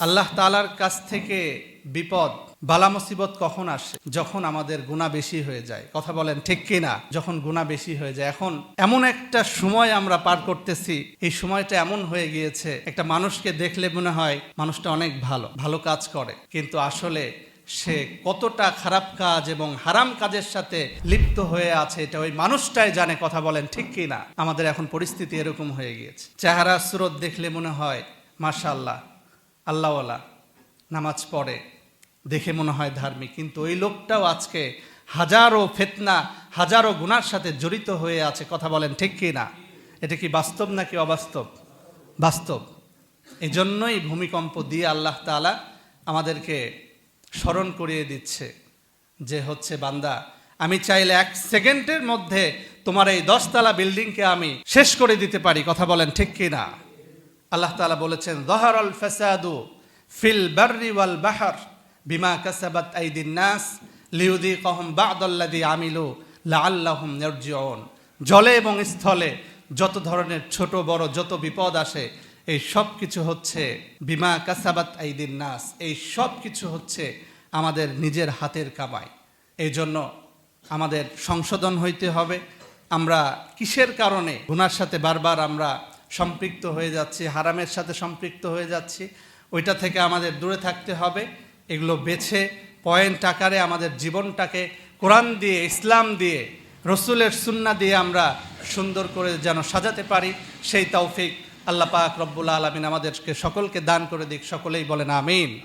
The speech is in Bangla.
আল্লাহ তালার কাছ থেকে বিপদ, বালা মুসিবত কখন আসে? যখন আমাদের গুণা বেশি হয়ে যায়। কথা বলেন ঠিক কি না যখন গুণা বেশি হয়ে যায়। এখন এমন একটা সময় আমরা পার করতেছি। এই সময়টা এমন হয়ে গিয়েছে, একটা মানুষকে দেখলে মনে হয় মানুষটা অনেক ভালো ভালো কাজ করে। কিন্তু আসলে সে কতটা খারাপ কাজ এবং হারাম কাজের সাথে লিপ্ত হয়ে আছে, এটা ওই মানুষটাই জানে। কথা বলেন ঠিক কি না আমাদের এখন পরিস্থিতি এরকম হয়ে গিয়েছে। চেহারা, স্রোত দেখলে মনে হয় মাশাল্লাহ আল্লাহওয়ালা নামাজ পড়ে, দেখে মনে হয় ধার্মিক। কিন্তু ওই লোকটাও আজকে হাজারো ফেতনা, হাজারো গুনার সাথে জড়িত হয়ে আছে, কথা বলেন ঠিক কি না? এটা কি বাস্তব নাকি অবাস্তব? বাস্তব। এই জন্যই ভূমিকম্প দিয়ে আল্লাহ তাআলা আমাদেরকে স্মরণ করিয়ে দিচ্ছে যে, হচ্ছে বান্দা, আমি চাইলে এক সেকেন্ডের মধ্যে তোমার এই দশতলা বিল্ডিংকে আমি শেষ করে দিতে পারি, কথা বলেন ঠিক কি না? আল্লাহ তাআলা বলেছেন, দহরল ফেসাদু ফিল বাররি ওয়াল বাহার বিমা কাসাবাত আইদিন নাস লিউযিকাহুম বা'দাল্লাযী আমিলু লাআল্লাহুম ইয়ারজিউন। জলে এবং স্থলে যত ধরনের ছোট, বড় যত বিপদ আসে, এই সব কিছু হচ্ছে বিমা কাসাবাত আইদিন নাস। এই সব কিছু হচ্ছে আমাদের নিজের হাতের কামাই। এই জন্য আমাদের সংশোধন হইতে হবে। আমরা কিসের কারণে গুনার সাথে বারবার আমরা সম্পৃক্ত হয়ে যাচ্ছি, হারামের সাথে সম্পৃক্ত হয়ে যাচ্ছি, ওইটা থেকে আমাদের দূরে থাকতে হবে। এগুলো বেছে, পয়েন্ট আকারে আমাদের জীবনটাকে কোরআন দিয়ে, ইসলাম দিয়ে, রসুলের সুন্না দিয়ে আমরা সুন্দর করে যেন সাজাতে পারি। সেই তৌফিক আল্লাহ পাক রব্বুল আলমিন আমাদেরকে সকলকে দান করে দিক। সকলেই বলেন আমিন।